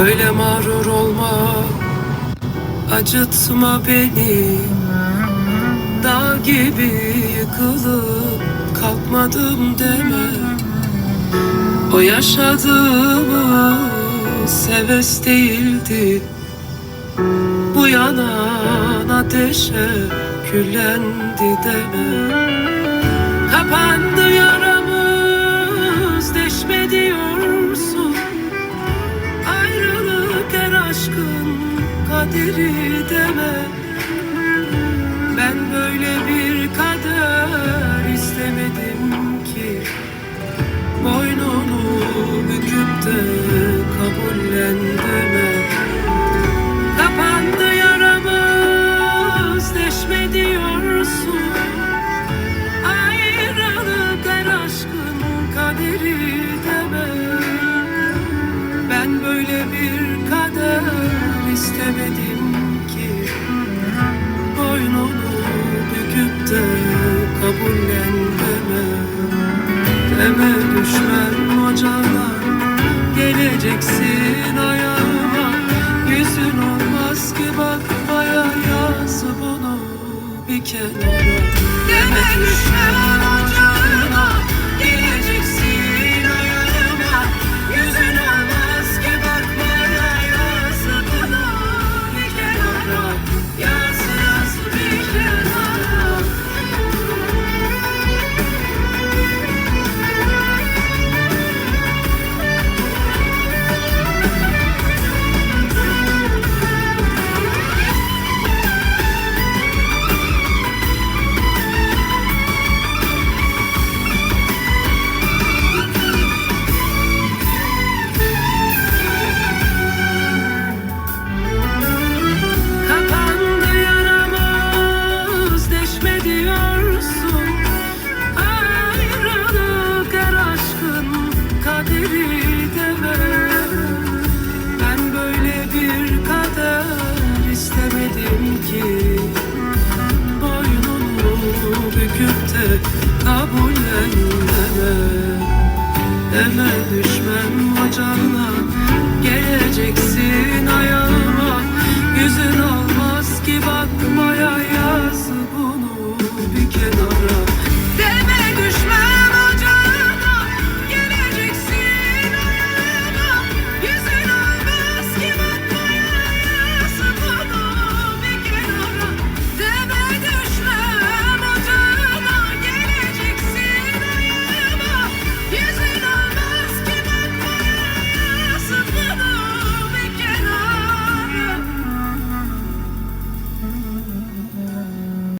Böyle mağrur olma. Acıtma beni. Dağ gibi yıkılıp Kalkmadım deme. O yaşadığımız Heves değildi. Bu yanan ateşe Küllendi deme kaderi deme. Ben böyle bir kader istemedim ki. Boynunu büküp de istemedim ki. Boynunu büküp de kabullen deme. Deme düşmem ocağına Geleceksin ayağıma. Yüzün olmaz ki bakmaya Yaz bunu bir kenara. Deme düşmem Büküp de kabullen deme düşmem ocağına